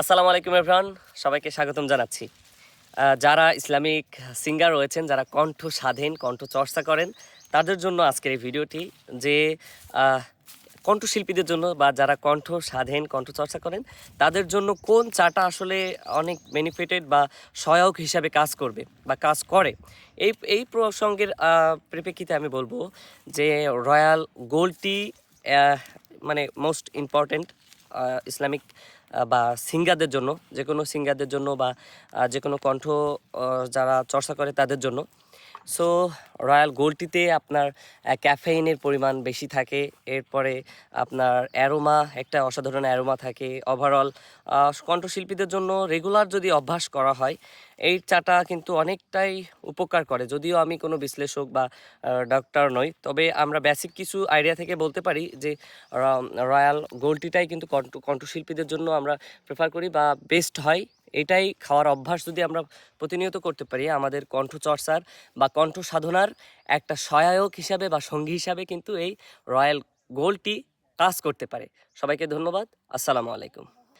আসসালামু আলাইকুম এভরান সবাইকে স্বাগতম জানাচ্ছি। যারা ইসলামিক সিঙ্গার রয়েছেন, যারা কণ্ঠ স্বাধীন কণ্ঠ চর্চা করেন, তাদের জন্য আজকের এই ভিডিওটি যে কণ্ঠশিল্পীদের জন্য বা যারা কণ্ঠ স্বাধীন কণ্ঠ চর্চা করেন, তাদের জন্য কোন চাটা আসলে অনেক বেনিফিটেড বা সহায়ক হিসাবে কাজ করবে বা কাজ করে, এই এই প্রসঙ্গের পরিপ্রেক্ষিতে আমি বলব যে, রয়্যাল গোল্ড টি মানে মোস্ট ইম্পর্ট্যান্ট ইসলামিক বা সিঙ্গারদের জন্য যে কোনো সিঙ্গারদের জন্য বা যে কোনো কণ্ঠ যারা চর্চা করে তাদের জন্য। সো রয়্যাল গোল্ডটিতে আপনার ক্যাফেইনের পরিমাণ বেশি থাকে, এরপরে আপনার অ্যারোমা একটা অসাধারণ অ্যারোমা থাকে। ওভারঅল কণ্ঠশিল্পীদের জন্য রেগুলার যদি অভ্যাস করা হয়, এই চাটা কিন্তু অনেকটাই উপকার করে। যদিও আমি কোনো বিশ্লেষক বা ডক্টর নই, তবে আমরা বেসিক কিছু আইডিয়া থেকে বলতে পারি যে রয়্যাল গোল্ডটিটাই কিন্তু কণ্ঠ, কণ্ঠশিল্পীদের জন্য আমরা প্রেফার করি বা বেস্ট হয়। এটাই খাওয়ার অভ্যাস যদি আমরা প্রতিনিয়ত করতে পারি, আমাদের কণ্ঠচর্চার বা কণ্ঠ সাধনার একটা সহায়ক হিসাবে বা সঙ্গী হিসাবে কিন্তু এই রয়্যাল গোলটি কাজ করতে পারে। সবাইকে ধন্যবাদ। আসসালামু আলাইকুম।